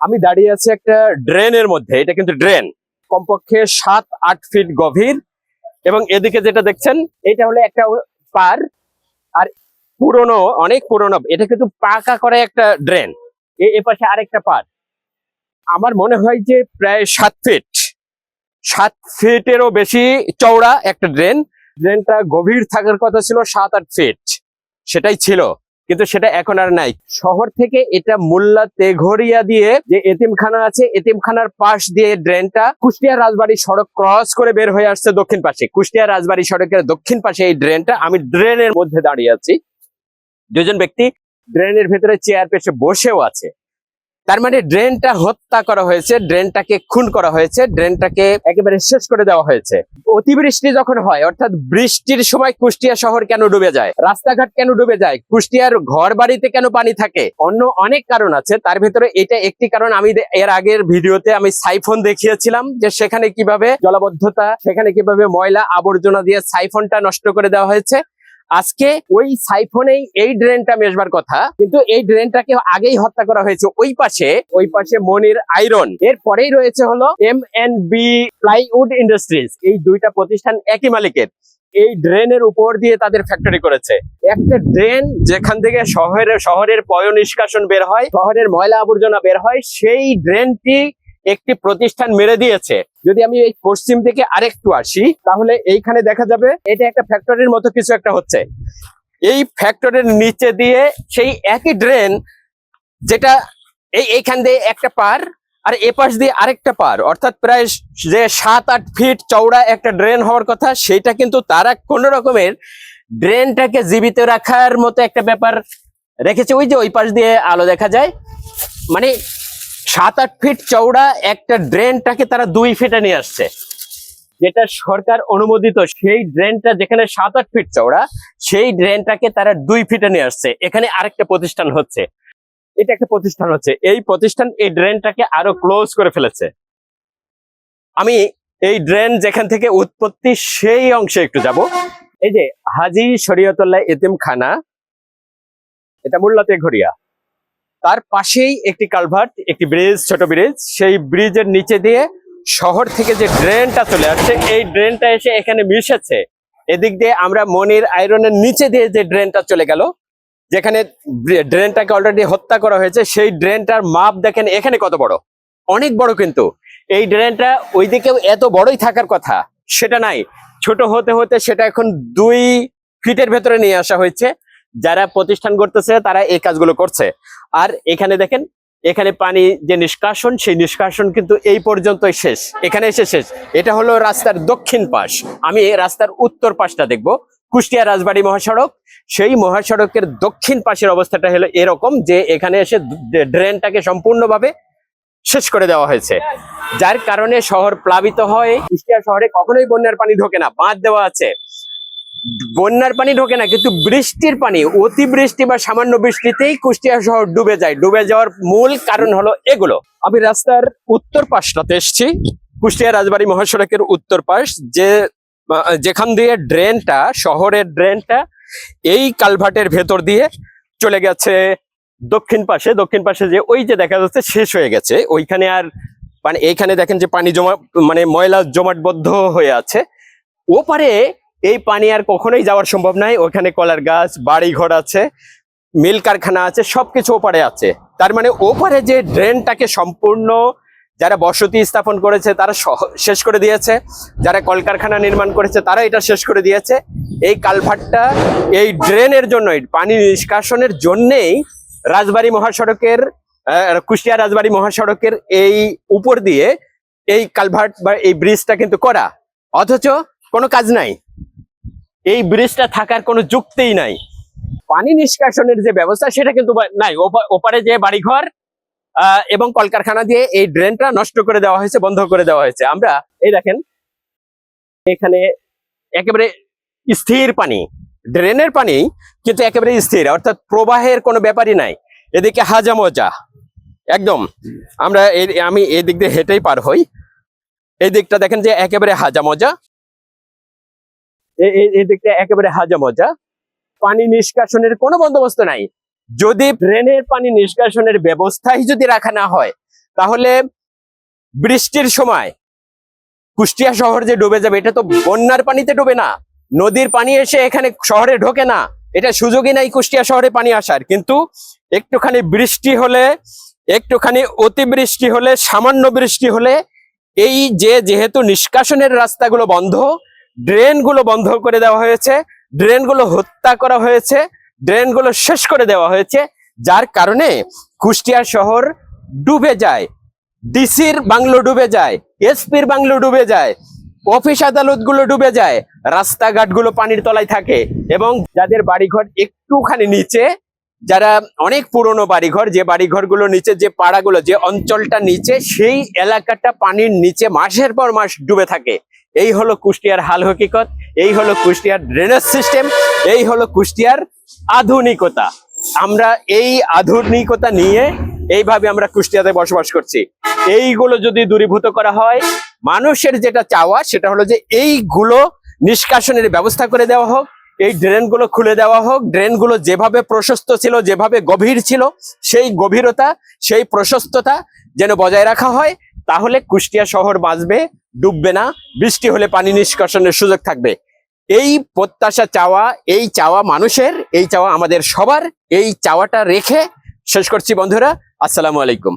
আমি দাঁড়িয়ে আছি একটা ড্রেনের মধ্যে, এটা কিন্তু ড্রেন। কমপক্ষে সাত, আট ফিট গভীর। এবং এদিকে যেটা দেখছেন, এটা হলো একটা পার। আর পুরনো, অনেক পুরনো, এটা কিন্তু পাকা করে একটা ড্রেন। এ পাশে আরেকটা পার। আমার মনে হয় যে প্রায় সাত ফিট। সাত ফিটেরও বেশি চওড়া একটা ড্রেন। ড্রেনটা গভীর থাকার কথা ছিল সাত, আট ফিট। সেটাই ছিল। কিন্তু সেটা এখন আর নাই। শহর থেকে এটা মোল্লা তেঘরিয়া দিয়ে যে এতিমখানা আছে, এতিমখানার পাশ দিয়ে ড্রেনটা কুষ্টিয়া রাজবাড়ি সড়ক ক্রস করে বের হয়ে আসছে দক্ষিণ পাশে। কুষ্টিয়া রাজবাড়ি সড়কের দক্ষিণ পাশে এই ড্রেনটা, আমি ড্রেনের মধ্যে দাঁড়িয়ে আছি। দুজন ব্যক্তি ড্রেনের ভেতরে চেয়ার পেছে বসেও আছে। তার মানে ড্রেনটা হত্যা করা হয়েছে, ড্রেনটাকে খুন করা হয়েছে, ড্রেনটাকে একেবারে শেষ করে দেওয়া হয়েছে। অতিবৃষ্টি যখন হয়, অর্থাৎ বৃষ্টির সময় কুষ্টিয়া শহর কেন ডুবে যায়? রাস্তাঘাট কেন ডুবে যায়? কুষ্টিয়ার ঘর বাড়িতে কেন পানি থাকে? অন্য অনেক কারণ আছে, তার ভিতরে এটা একটি কারণ আমি এর আগের ভিডিওতে আমি সাইফোন দেখিয়েছিলাম যে সেখানে কীভাবে জলাবদ্ধতা, সেখানে কীভাবে ময়লা আবর্জনা দিয়ে সাইফোনটা নষ্ট করে দেওয়া হয়েছে। আজকে ওই সাইফোনেই এই ড্রেনটা মেশবার কথা, কিন্তু এই ড্রেনটাকে আগেই হত্যা করা হয়েছে ওই পাশে ওই পাশে মনির আয়রন। এর পরেই রয়েছে হলো M N B plywood industries এই দুইটা প্রতিষ্ঠান একই মালিকের। এই ড্রেনের উপর দিয়ে তাদের ফ্যাক্টরি করেছে। একটা ড্রেন যেখান থেকে শহরের শহরের পয় নিষ্কাশন বের হয়, শহরের ময়লা আবর্জনা বের হয়, সেই ড্রেনটি একটি প্রতিষ্ঠান মেরে দিয়েছে। যদি আমি এই পশ্চিম থেকে আরেকটু আসি, তাহলে এইখানে দেখা যাবে এটা একটা ফ্যাক্টরির মতো কিছু একটা হচ্ছে। এই ফ্যাক্টরির নিচে দিয়ে সেই একই ড্রেন যেটা এই এইখান দিয়ে একটা পার আর এ পাশ দিয়ে আরেকটা পার, অর্থাৎ প্রায় যে সাত আট ফিট চওড়া একটা ড্রেন হওয়ার কথা সেটা কিন্তু তারা কোন রকমের ড্রেনটাকে জীবিত রাখার মতো একটা ব্যাপার রেখেছে। ওই যে ওই পাশ দিয়ে আলো দেখা যায়। মানে সাত আট ফিট চওড়া একটা ড্রেনটাকে তারা দুই ফিটে নিয়ে আসছে। যেটা সরকার অনুমোদিত, সেই ড্রেনটা যেখানে সাত আট ফিট চওড়া, সেই ড্রেনটাকে তারা দুই ফিটে নিয়ে আসছে। এখানে আরেকটা প্রতিষ্ঠান হচ্ছে। এটা একটা প্রতিষ্ঠান হচ্ছে। এই প্রতিষ্ঠান এই ড্রেনটাকে আরও ক্লোজ করে ফেলেছে। আমি এই ড্রেন যেখান থেকে উৎপত্তি, সেই অংশে একটু যাব। এই যে হাজি শরীয়তুল্লাহ এতিমখানা, এটা মোল্লাতে ঘড়িয়া। তার পাশেই একটি কালভার্ট, একটি ব্রিজ, ছোট ব্রিজ। সেই ব্রিজের নিচে দিয়ে শহর থেকে যে ড্রেনটা চলে আসছে, এই ড্রেনটা এসে এখানে মিশেছে। এদিক দিয়ে আমরা মনির আয়রনের নিচে দিয়ে যে ড্রেনটা চলে গেল, যেখানে ড্রেনটাকে অলরেডি হত্যা করা হয়েছে, সেই ড্রেনটার মাপ দেখেন, এখানে কত বড়? অনেক বড় কিন্তু। এই ড্রেনটা ওইদিকেও এত বড়ই থাকার কথা, সেটা নাই। ছোট হতে হতে সেটা এখন দুই ফিটের ভেতরে নিয়ে আসা হয়েছে। যারা প্রতিষ্ঠান করতেছে তারা এই কাজগুলো করছে। আর এখানে দেখেন, এখানে পানি যে নিষ্কাশন, সেই নিষ্কাশন কিন্তু এই পর্যন্তই শেষ। এখানে এসে শেষ। এটা হলো রাস্তার দক্ষিণ পাশ। আমি এই রাস্তার উত্তর পাশটা দেখব। কুষ্টিয়া রাজবাড়ি মহাসড়ক। সেই মহাসড়কের দক্ষিণ পাশের অবস্থাটা হলো এরকম যে এখানে এসে ড্রেনটাকে সম্পূর্ণভাবে শেষ করে দেওয়া হয়েছে। যার কারণে শহর প্লাবিত হয়। কুষ্টিয়া শহরে কখনোই বন্যার পানি ঢোকে না। বাঁধ দেওয়া আছে। বন্যার পানি ঢোকে না, কিন্তু বৃষ্টির পানি, অতিবৃষ্টি বা সামান্য বৃষ্টিতেই কুষ্টিয়া শহর ডুবে যায়। ডুবে যাওয়ার মূল কারণ হলো এগুলো। আমি রাস্তার উত্তর পাশটাতে এসেছি, কুষ্টিয়া রাজবাড়ি মহাসড়কের উত্তর পাশ, যে যেখান দিয়ে ড্রেনটা, শহরের ড্রেনটা, এই কালভার্টের ভেতর দিয়ে চলে গেছে দক্ষিণ পাশে। দক্ষিণ পাশে যে, ওই যে দেখা যাচ্ছে শেষ হয়ে গেছে। ওইখানে আর মানে এইখানে দেখেন যে পানি জমা মানে ময়লা জমাটবদ্ধ হয়ে আছে। ওপারে এই পানি আর কখনোই যাওয়ার সম্ভব নাই। ওখানে কলার গাছ বাড়ি ঘর আছে, মিল কারখানা আছে, সবকিছু ওপারে আছে। তার মানে ওপারে যে ড্রেনটাকে সম্পূর্ণ যারা বসতি স্থাপন করেছে, তারা শেষ করে দিয়েছে। যারা কলকারখানা নির্মাণ করেছে, তারা এটা শেষ করে দিয়েছে। এই কালভারটা এই ড্রেনের জন্যই, পানি নিষ্কাশনের জন্যেই রাজবাড়ি মহাসড়কের কুষ্টিয়া রাজবাড়ী মহাসড়কের এই উপর দিয়ে এই কালভার্ট বা এই ব্রিজটা কিন্তু করা। অথচ কোনো কাজ নাই। এই ব্রিজটা থাকার কোনো যুক্তিই নাই। পানি নিষ্কাশনের যে ব্যবস্থা, সেটা কিন্তু নাই। ওপা- ওপারে যে বাড়িঘর এবং কলকারখানা দিয়ে এই ড্রেনটা নষ্ট করে দেওয়া হয়েছে, বন্ধ করে দেওয়া হয়েছে। আমরা, এই দেখেন, এখানে একেবারে স্থির পানি ড্রেনের পানি কিন্তু একেবারে স্থির, অর্থাৎ প্রবাহের কোনো ব্যাপারই নাই। এদিকে হাজা মজা, একদম। আমরা আমি এই দিক দিয়ে হেঁটেই পার হই। এই দিকটা দেখেন যে একেবারে হাজা মজা এ- এ- একেবারে হাজা মজা। পানি নিষ্কাশনের কোনো বন্দোবস্ত নাই। যদি ড্রেনের পানি নিষ্কাশনের ব্যবস্থাই যদি রাখা না হয়, তাহলে বৃষ্টির সময় কুষ্টিয়া শহর যে ডুবে যাবে, এটা তো বন্যার পানিতে ডুবে না। নদীর পানি এসে এখানে শহরে ঢোকে না। এটা সুযোগই নাই কুষ্টিয়া শহরে পানি আসার। কিন্তু একটুখানি বৃষ্টি হলে, একটুখানি অতিবৃষ্টি হলে, সামান্য বৃষ্টি হলে, এই যে যেহেতু নিষ্কাশনের রাস্তাগুলো বন্ধ ড্রেনগুলো বন্ধ করে দেওয়া হয়েছে, ড্রেনগুলো হত্যা করা হয়েছে, ড্রেনগুলো শেষ করে দেওয়া হয়েছে, যার কারণে কুষ্টিয়া শহর ডুবে যায়, ডিসির বাংলো ডুবে যায়, এসপির বাংলো ডুবে যায়, অফিস আদালতগুলো ডুবে যায় রাস্তাঘাটগুলো পানির তলায় থাকে এবং যাদের বাড়িঘর একটুখানি নিচে, যারা অনেক পুরনো বাড়িঘর, যে বাড়িঘরগুলো নিচে, যে পাড়াগুলো, যে অঞ্চলটা নিচে, সেই এলাকাটা পানির নিচে মাসের পর মাস ডুবে থাকে। এই হলো কুষ্টিয়ার হাল হকিকত, এই হলো কুষ্টিয়ার ড্রেনেজ সিস্টেম এই হলো কুষ্টিয়ার আধুনিকতা। আমরা এই আধুনিকতা নিয়ে এইভাবে আমরা কুষ্টিয়াতে বসবাস করছি। এইগুলো যদি দূরীভূত করা হয়, মানুষের যেটা চাওয়া সেটা হলো যে এইগুলো নিষ্কাশনের ব্যবস্থা করে দেওয়া হোক, এই ড্রেনগুলো খুলে দেওয়া হোক, ড্রেনগুলো যেভাবে প্রশস্ত ছিল, যেভাবে গভীর ছিল, সেই গভীরতা, সেই প্রশস্ততা যেন বজায় রাখা হয়, তাহলে কুষ্টিয়া শহর বাঁচবে ডুববে না, বৃষ্টি হলে পানি নিষ্কাশনের সুযোগ থাকবে। এই প্রত্যাশা চাওয়া, এই চাওয়া মানুষের, এই চাওয়া আমাদের সবার, এই চাওয়াটা রেখে শেষ করছি বন্ধুরা। আসসালামু আলাইকুম।